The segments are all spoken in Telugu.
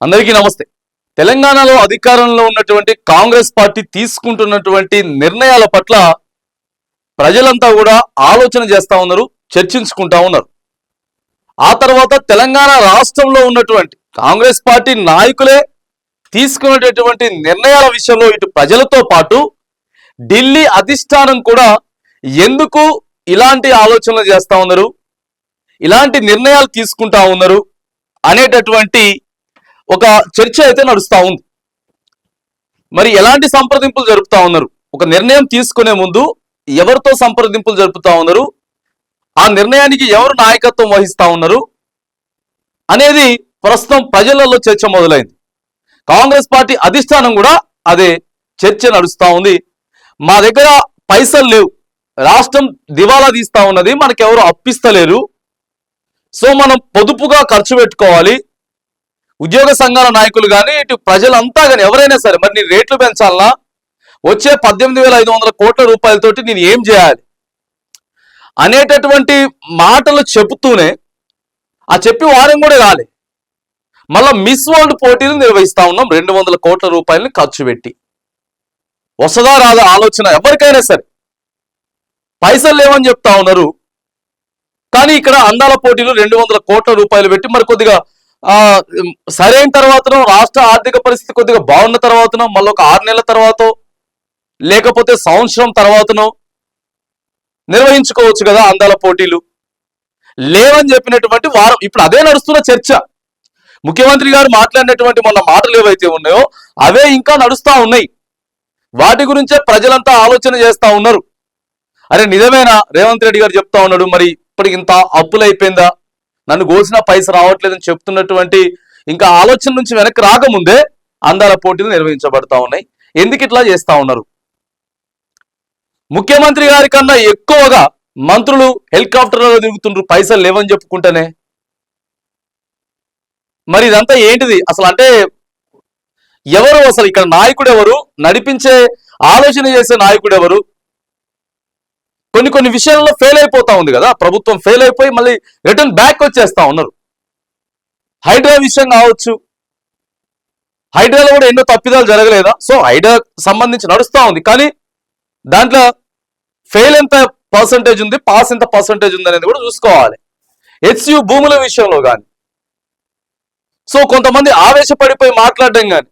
అందరికీ నమస్తే. తెలంగాణలో అధికారంలో ఉన్నటువంటి కాంగ్రెస్ పార్టీ తీసుకుంటున్నటువంటి నిర్ణయాల పట్ల ప్రజలంతా కూడా ఆలోచన చేస్తా ఉన్నారు చర్చించుకుంటా ఉన్నారు. ఆ తర్వాత తెలంగాణ రాష్ట్రంలో ఉన్నటువంటి కాంగ్రెస్ పార్టీ నాయకులే తీసుకునేటటువంటి నిర్ణయాల విషయంలో ఇటు ప్రజలతో పాటు ఢిల్లీ అధిష్టానం కూడా ఎందుకు ఇలాంటి ఆలోచనలు చేస్తా ఉన్నారు ఇలాంటి నిర్ణయాలు తీసుకుంటా ఉన్నారు అనేటటువంటి ఒక చర్చ అయితే నడుస్తూ ఉంది. మరి ఎలాంటి సంప్రదింపులు జరుపుతా ఉన్నారు? ఒక నిర్ణయం తీసుకునే ముందు ఎవరితో సంప్రదింపులు జరుపుతా ఉన్నారు? ఆ నిర్ణయానికి ఎవరు నాయకత్వం వహిస్తా ఉన్నారు? అనేది ప్రస్తుతం ప్రజలలో చర్చ మొదలైంది. కాంగ్రెస్ పార్టీ అధిష్టానం కూడా అదే చర్చ నడుస్తూ ఉంది. మా దగ్గర పైసలు లేవు. రాష్ట్రం దివాలా తీస్తా ఉన్నది. మనకెవరు అప్పిస్తలేరు. సో మనం పొదుపుగా ఖర్చు పెట్టుకోవాలి. ఉద్యోగ సంఘాల నాయకులు కానీ ఇటు ప్రజలంతా కానీ ఎవరైనా సరే మరి నేను రేట్లు పెంచాలనా? వచ్చే పద్దెనిమిది వేల ఐదు వందల కోట్ల రూపాయలతోటి నేను ఏం చేయాలి? అనేటటువంటి మాటలు చెబుతూనే ఆ చెప్పి వారం కూడా కాలే మళ్ళా మిస్ వరల్డ్ పోటీలు నిర్వహిస్తా ఉన్నాం రెండు వందల కోట్ల రూపాయలని ఖర్చు పెట్టి. వసదా రాదా ఆలోచన ఎవరికైనా సరే. పైసలు లేవని చెప్తా ఉన్నారు. కానీ ఇక్కడ అందాల పోటీలు రెండు వందల కోట్ల రూపాయలు పెట్టి మరి కొద్దిగా సరైన తర్వాతనో రాష్ట్ర ఆర్థిక పరిస్థితి కొద్దిగా బాగున్న తర్వాతనో మళ్ళీ ఒక ఆరు నెలల తర్వాత లేకపోతే సంవత్సరం తర్వాతనో నిర్వహించుకోవచ్చు కదా అందాల పోటీలు. లేవని చెప్పినటువంటి వారం ఇప్పుడు అదే నడుస్తున్న చర్చ. ముఖ్యమంత్రి గారు మాట్లాడినటువంటి మొన్న మాటలు ఏవైతే ఉన్నాయో అవే ఇంకా నడుస్తూ ఉన్నాయి. వాటి గురించే ప్రజలంతా ఆలోచన చేస్తా ఉన్నారు. అరే నిజమేనా? రేవంత్ రెడ్డి గారు చెప్తా ఉన్నాడు మరి ఇప్పటికి ఇంత నన్ను కోసిన పైస రావట్లేదని చెప్తున్నటువంటి ఇంకా ఆలోచన నుంచి వెనక్కి రాకముందే అందాల పోటీలు నిర్వహించబడతా ఉన్నాయి. ఎందుకు ఇట్లా చేస్తా ఉన్నారు? ముఖ్యమంత్రి గారి కన్నా ఎక్కువగా మంత్రులు హెలికాప్టర్లలో తిరుగుతుండ్రు పైసలు లేవని చెప్పుకుంటేనే. మరి ఇదంతా ఏంటిది? అసలు అంటే ఎవరు అసలు ఇక్కడ నాయకుడు ఎవరు నడిపించే ఆలోచన చేసే నాయకుడు ఎవరు కొన్ని కొన్ని విషయాల్లో ఫెయిల్ అయిపోతా ఉంది కదా. ప్రభుత్వం ఫెయిల్ అయిపోయి మళ్ళీ రిటర్న్ బ్యాక్ వచ్చేస్తా ఉన్నారు. హైడ్రా విషయం కావచ్చు. హైడ్రాలో కూడా ఎన్నో తప్పిదాలు జరగలేదా? సో హైడ్రా సంబంధించి నడుస్తూ ఉంది. కానీ దాంట్లో ఫెయిల్ ఎంత పర్సంటేజ్ ఉంది పాస్ ఎంత పర్సంటేజ్ ఉంది అనేది కూడా చూసుకోవాలి. హెచ్యు భూముల విషయంలో కానీ. సో కొంతమంది ఆవేశపడిపోయి మాట్లాడడం కానీ.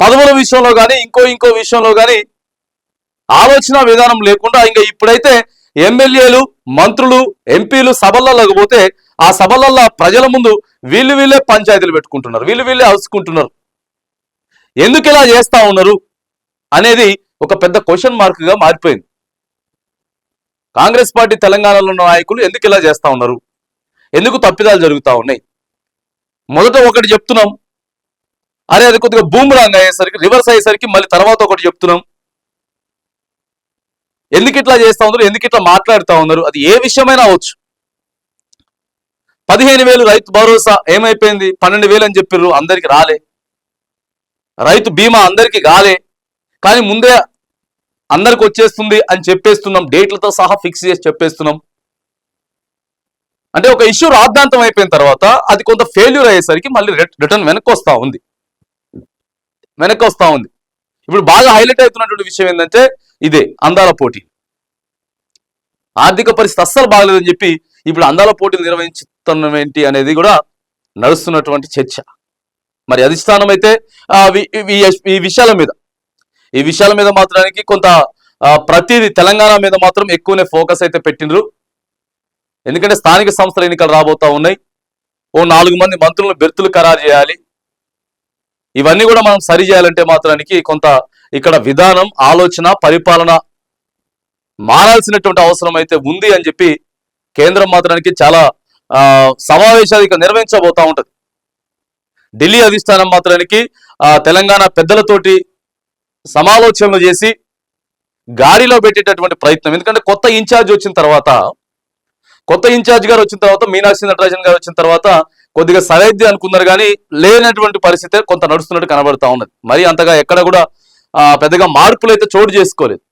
పదవుల విషయంలో కానీ ఇంకో ఇంకో విషయంలో కానీ ఆలోచన విధానం లేకుండా ఇంకా ఇప్పుడైతే ఎమ్మెల్యేలు మంత్రులు ఎంపీలు సభలలోకి పోతే ఆ సభలల్లో ప్రజల ముందు వీళ్ళు వీళ్ళే పంచాయతీలు పెట్టుకుంటున్నారు వీళ్ళు వీళ్ళే అరుచుకుంటున్నారు. ఎందుకు ఇలా చేస్తా ఉన్నారు అనేది ఒక పెద్ద క్వశ్చన్ మార్క్గా మారిపోయింది. కాంగ్రెస్ పార్టీ తెలంగాణలో ఉన్న నాయకులు ఎందుకు ఇలా చేస్తా ఉన్నారు? ఎందుకు తప్పిదాలు జరుగుతూ ఉన్నాయి? మొదట ఒకటి చెప్తున్నాం. అరే అది కొద్దిగా బూమరాంగ్ అయ్యేసరికి రివర్స్ అయ్యేసరికి మళ్ళీ తర్వాత ఒకటి చెప్తున్నాం. ఎందుకు ఇట్లా చేస్తా ఉన్నారు? ఎందుకు ఇట్లా మాట్లాడుతూ ఉన్నారు? అది ఏ విషయమైనా అవచ్చు పదిహేను వేలు రైతు భరోసా ఏమైపోయింది? పన్నెండు వేలు అని చెప్పిర్రు అందరికి రాలే. రైతు బీమా అందరికి కాలే. కానీ ముందే అందరికి వచ్చేస్తుంది అని చెప్పేస్తున్నాం డేట్లతో సహా ఫిక్స్ చేసి చెప్పేస్తున్నాం. అంటే ఒక ఇష్యూ రాద్ధాంతం అయిపోయిన తర్వాత అది కొంత ఫెయిల్యూర్ అయ్యేసరికి మళ్ళీ రిటర్న్ వెనక్కి వస్తా ఉంది. వెనక్కి వస్తా ఉంది. ఇప్పుడు బాగా హైలైట్ అవుతున్నటువంటి విషయం ఏంటంటే ఇదే అందాల పోటీ. ఆర్థిక పరిస్థితి అస్సలు బాగలేదని చెప్పి ఇప్పుడు అందాల పోటీలు నిర్వహించుతున్నాం ఏంటి అనేది కూడా నడుస్తున్నటువంటి చర్చ. మరి అధిష్టానం అయితే ఈ విషయాల మీద ఈ విషయాల మీద మాత్రానికి కొంత ప్రతిదీ తెలంగాణ మీద మాత్రం ఎక్కువనే ఫోకస్ అయితే పెట్టిండ్రు. ఎందుకంటే స్థానిక సంస్థల ఎన్నికలు రాబోతా ఉన్నాయి. ఓ నాలుగు మంది మంత్రులను బెర్తులు ఖరారు చేయాలి. ఇవన్నీ కూడా మనం సరి చేయాలంటే మాత్రానికి కొంత ఇక్కడ విధానం ఆలోచన పరిపాలన మారాల్సినటువంటి అవసరం అయితే ఉంది అని చెప్పి కేంద్రం మాత్రానికి చాలా సమావేశాలు ఇక నిర్వహించబోతా ఉంటుంది. ఢిల్లీ అధిష్టానం మాత్రానికి తెలంగాణ పెద్దలతోటి సమాలోచనలు చేసి గాడిలో పెట్టేటటువంటి ప్రయత్నం. ఎందుకంటే కొత్త ఇన్ఛార్జ్ వచ్చిన తర్వాత కొత్త ఇన్ఛార్జ్ గారు వచ్చిన తర్వాత మీనాక్షి నటరాజన్ గారు వచ్చిన తర్వాత కొద్దిగా సరైద్ది అనుకున్నారు కానీ లేనటువంటి పరిస్థితి కొంత నడుస్తున్నట్టు కనబడతా ఉన్నది. మరి అంతగా ఎక్కడ కూడా పెద్దగా మార్పులు అయితే చోటు చేసుకోలేదు.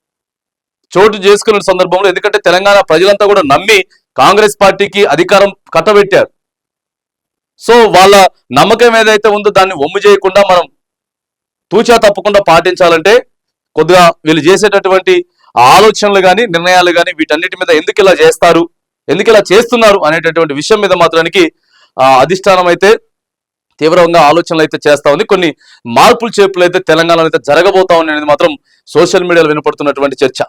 చోటు చేసుకున్న సందర్భంలో ఎందుకంటే తెలంగాణ ప్రజలంతా కూడా నమ్మి కాంగ్రెస్ పార్టీకి అధికారం కట్టబెట్టారు. సో వాళ్ళ నమ్మకం ఏదైతే ఉందో దాన్ని ఒమ్ము చేయకుండా మనం తూచా తప్పకుండా పాటించాలంటే కొద్దిగా వీళ్ళు చేసేటటువంటి ఆలోచనలు కానీ నిర్ణయాలు కానీ వీటన్నిటి మీద ఎందుకు ఇలా చేస్తారు ఎందుకు ఇలా చేస్తున్నారు అనేటటువంటి విషయం మీద మాత్రానికి అధిష్టానం అయితే తీవ్రంగా ఆలోచనలు అయితే చేస్తా ఉంది. కొన్ని మార్పులు చేర్పులు అయితే తెలంగాణలో అయితే జరగబోతా ఉన్నాయి అనేది మాత్రం సోషల్ మీడియాలో వినపడుతున్నటువంటి చర్చ.